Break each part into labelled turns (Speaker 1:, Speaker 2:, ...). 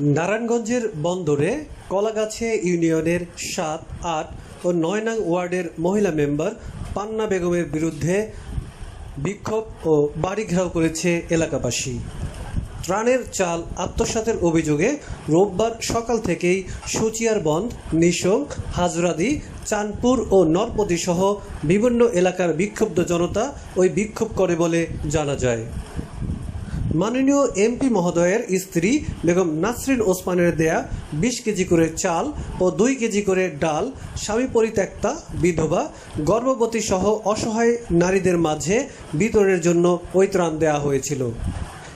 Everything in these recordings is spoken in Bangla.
Speaker 1: নারায়ণগঞ্জের বন্দরে কলাগাছে ইউনিয়নের সাত, আট ও নয় নং ওয়ার্ডের মহিলা মেম্বার পান্না বেগমের বিরুদ্ধে বিক্ষোভ ও বাড়ি ঘেরাও করেছে এলাকাবাসী। ত্রাণের চাল আত্মসাতের অভিযোগে রোববার সকাল থেকেই সুচিয়ার বন্ধ নিশোং হাজরাদি, চাঁদপুর ও নরপতি সহ বিভিন্ন এলাকার বিক্ষুব্ধ জনতা ওই বিক্ষোভ করে বলে জানা যায়। মাননীয় এমপি মহোদয়ের স্ত্রী বেগম নাসরিন ওসমানের দেয়া বিশ কেজি করে চাল ও দুই কেজি করে ডাল, স্বামী পরিত্যক্তা, বিধবা, গর্ভবতী সহ অসহায় নারীদের মাঝে বিতরণের জন্য ওই ত্রাণ দেওয়া হয়েছিল।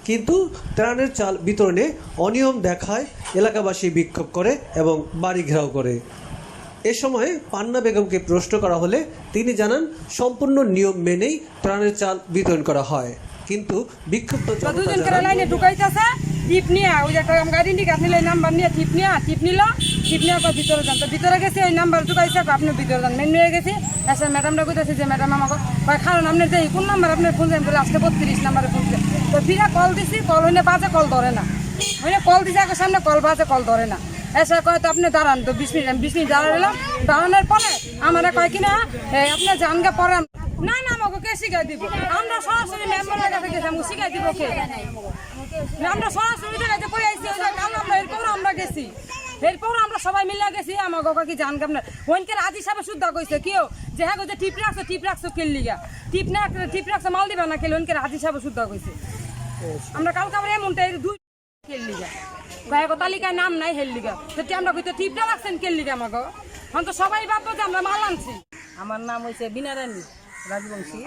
Speaker 1: কিন্তু ত্রাণের চাল বিতরণে অনিয়ম দেখায়, এলাকাবাসী বিক্ষোভ করে এবং বাড়ি ঘেরাও করে। এ সময় পান্না বেগমকে প্রশ্ন করা হলে তিনি জানান, সম্পূর্ণ নিয়ম মেনেই ত্রাণের চাল বিতরণ করা হয়। কিন্তু বিক্ষুব্ধ
Speaker 2: তো
Speaker 1: জনতা
Speaker 2: দুজন করে
Speaker 1: জানান,
Speaker 2: লাইনে ঢুকাইতেছে টিপ নিয়ে ওই যে গাড়ি ইন্ডিকেট নিলে নাম্বার নিয়ে টিপ নিয়ে টিপ নিল টিপ নিয়ে কয় ভিতরে যান। তো ভিতরে গেছি ওই নাম্বার ঢুকাইছে আপনি ভিতরে যান। মেন নিয়ে গেছি এসে ম্যাডামরা কইতেছে যে ম্যাডাম আমাকে কয় কারণ আপনার যে কোন নাম্বার আপনার ফোন দেন? বলে আজকে বত্রিশ নাম্বারে ফোন তো ফিরা কল দিছি কল হইলে বাজে কল ধরে না। হইলে কল দিছে আগে সামনে কল বাজে কল ধরে না। এসে কয় তো আপনি দাঁড়ান তো বিশ মিনিট বিশ মিনিট দাঁড়ালাম দাঁড়ানোর পরে আমার কয় কিনা "এই আপনার জানগা পরে না না আমাকে কে শিখাই দিব? আমরা সরাসরি মেম্বারের কাছে গেছি, আমাকে শিখাই দিব কে? আমরা সরাসরি দেখাইতে কই আইছি, ওই আমরা, এরপর আমরা গেছি। এরপর আমরা সবাই মিলে গেছি আমার গকা কি জান আপনার ওইনকে রাজি সাহেব শুদ্ধ কইছে কেউ যে হ্যাঁ কইছে টিপ রাখছো টিপ রাখছো কেল লিগা। টিপ না টিপ রাখছো মাল দিবা না কেল, ওইনকে রাজি সাহেব শুদ্ধ কইছে। আমরা কালকে আমরা এমনটা এই দুই কেল লিগা। গায়ক তালিকায় নাম নাই হেল লিগা। সেটি আমরা কইতে টিপটা রাখছেন কেল লিগা, আমাকে। এখন তো সবাই ভাববো যে আমরা মাল আনছি।
Speaker 3: আমার নাম রাজবংশী।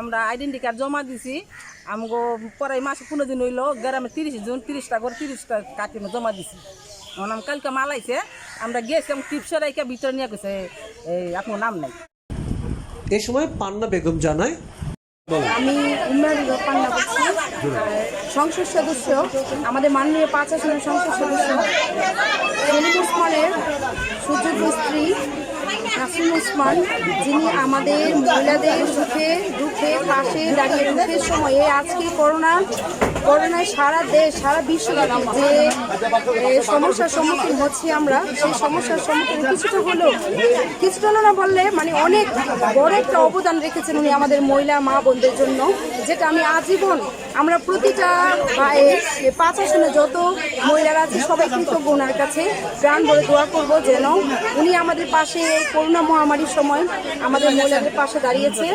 Speaker 3: আমরা আইডেন্টি কার্ড জমা দিছি। আমগো পরে মাসে পনেরো দিন হইল গ্রামে তিরিশ জন তিরিশটা করে তিরিশটা কাটি জমা দিছি। আমার নাম কালকে মালাইছে আমরা গেছিলাম টিপসে রাইকে ভিতরে নিয়ে গেছে। এই আপনার নাম নাই।
Speaker 1: এ সময় পান্না বেগম জানায়
Speaker 4: আমি পান্না করছি। সংসদ সদস্য আমাদের মাননীয় পাঁচ আসনের সংসদ সদস্য সেলিম সুযোগ্য স্ত্রী নাসিম ওসমান, যিনি আমাদের মহিলাদের সুখে দুঃখে পাশে দাঁড়িয়ে দুঃখের সময়ে আজকে করোনা, করোনায় সারা দেশ, সারা বিশ্বব্যাপী যে সমস্যার সম্মুখীন হচ্ছি আমরা, সেই সমস্যার সম্মুখীন কিছুটা হলেও, কিছুটা হলো না বললে মানে অনেক বড় একটা অবদান রেখেছেন উনি আমাদের মহিলা মা বোনদের জন্য, যেটা আমি আজীবন আমরা প্রতিটা পাঁচ আসনে যত মহিলারা আছে, সবাই কৃতজ্ঞ ওনার কাছে। প্রাণ বলে দোয়া করব যেন উনি আমাদের পাশে করোনা মহামারীর সময় আমাদের মহিলাদের পাশে দাঁড়িয়েছে।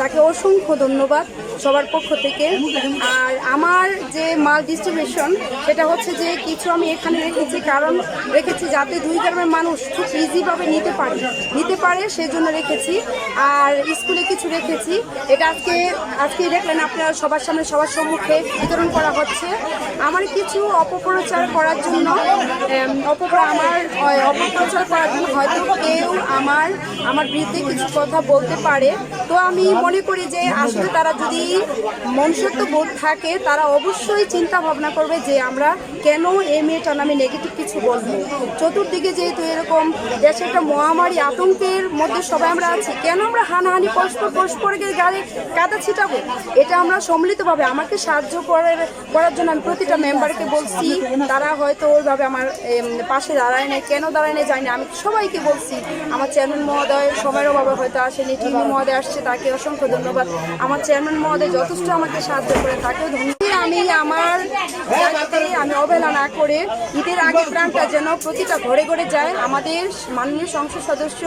Speaker 4: তাকে অসংখ্য ধন্যবাদ। সবার পক্ষ থেকে। আর আমার যে মাল ডিস্ট্রিবিউশন সেটা হচ্ছে যে কিছু আমি এখানে রেখেছি, কারণ রেখেছি যাতে দুই গ্রামের মানুষ খুব ইজিভাবে নিতে পারে। নিতে পারে, সেজন্য রেখেছি। আর স্কুলে কিছু রেখেছি। এটা আজকে আজকে দেখলেন আপনারা সবার সামনে, সবার সম্মুখে বিতরণ করা হচ্ছে। আমার কিছু অপপ্রচার করার জন্য আমার অপপ্রচার করার জন্য হয়তো কেউ আমার আমার বিরুদ্ধে কিছু কথা বলতে পারে। তো আমি মনে করি যে আসলে তারা যদি মনুষ্যত্ব বোধ থাকে, তারা অবশ্যই চিন্তা ভাবনা করবে যে আমরা কেন এই মেয়েটার নামে নেগেটিভ কিছু বলব। চতুর্দিকে যেহেতু এরকম দেশে একটা মহামারী আতঙ্কের মধ্যে সবাই আমরা আছি, কেন আমরা হানাহানি, পরস্পর পরস্পরকে গাড়ি কাদা ছিটাবো? এটা আমরা সম্মিলিতভাবে আমাকে সাহায্য করার করার জন্য আমি প্রতিটা মেম্বারকে বলছি, তারা হয়তো ওইভাবে আমার পাশে দাঁড়ায় না কেন দাঁড়ায় না জানি না, আমি সবাইকে বলছি। আমার চেয়ারম্যান মহোদয় সময়ের অভাবে হয়তো আসেনি টিভি মহোদয় আসছে, তাকে অসংখ্য ধন্যবাদ। আমার চেয়ারম্যান মহোদয় যথেষ্ট আমাকে সাহায্য করে থাকে। আমি আমার জায়গাতে আমি অবহেলা না করে ঈদের আগে প্রাণটা যেন প্রতিটা ঘরে ঘরে যায়। আমাদের মাননীয় সংসদ সদস্য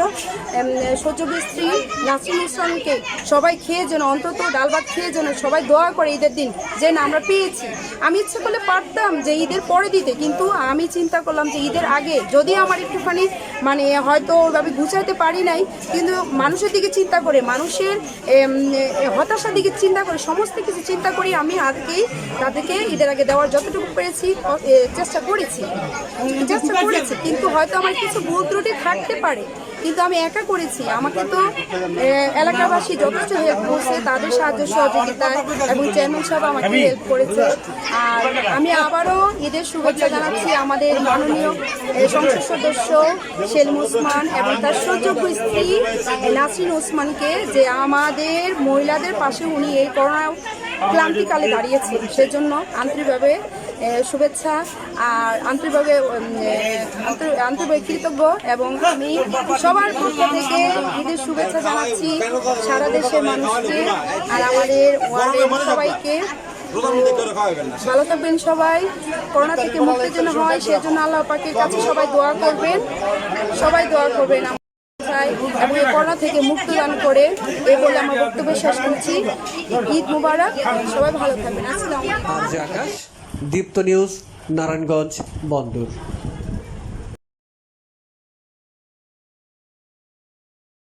Speaker 4: সহযোগী স্ত্রী নাসিম ইসলামকে সবাই খেয়ে যেন, অন্তত ডাল ভাত খেয়ে যেন সবাই দোয়া করে ঈদের দিন, যে না, আমরা পেয়েছি। আমি ইচ্ছে করলে পারতাম যে ঈদের পরে দিতে, কিন্তু আমি চিন্তা করলাম যে ঈদের আগে যদি আমার একটুখানি মানে হয়তো ওইভাবে গুছাইতে পারি নাই, কিন্তু মানুষের দিকে চিন্তা করে, মানুষের হতাশার দিকে চিন্তা করে, সমস্ত কিছু চিন্তা করি আমি আজকেই তাদেরকে ঈদের আগে দেওয়ার যতটুকু পেরেছি। এ, চেষ্টা করেছি। চেষ্টা করেছি কিন্তু হয়তো আমার কিছু ভুল ত্রুটি থাকতে পারে। কিন্তু আমি একা করেছি। আমাকে তো এলাকাবাসী যথেষ্ট হেল্প করছে তাদের সাহায্য সহযোগিতায় এবং চেয়ারম্যান সাহেব আমাকে হেল্প করেছে। আর আমি আবারও ঈদের শুভেচ্ছা জানাচ্ছি আমাদের মাননীয় সংসদ সদস্য সেলিম ওসমান এবং তার সুযোগ্য স্ত্রী নাসরিন ওসমানকে যে আমাদের মহিলাদের পাশে উনি এই করোনা ক্লান্তিকালে দাঁড়িয়েছে সেজন্য আন্তরিকভাবে শুভেচ্ছা আর আন্তরিকভাবে আন্তরিকভাবে কৃতজ্ঞ এবং আমি সবার পক্ষ থেকে ঈদের শুভেচ্ছা জানাচ্ছি সারা দেশের মানুষকে আর আমাদের ওয়ার্ডের সবাইকে। ভালো থাকবেন সবাই। করোনা থেকে মুক্তির জন্য হয়, সেজন্য আল্লাহ পাকের কাছে সবাই দোয়া করবেন। সবাই দোয়া করবেন এবং করোনা থেকে মুক্তি দান করে এই বলে আমার বক্তব্য শেষ করছি। ঈদ মুবারক, সবাই ভালো থাকবেন। আসসালামু
Speaker 1: দীপ্ত নিউজ নারায়ণগঞ্জ বন্দর।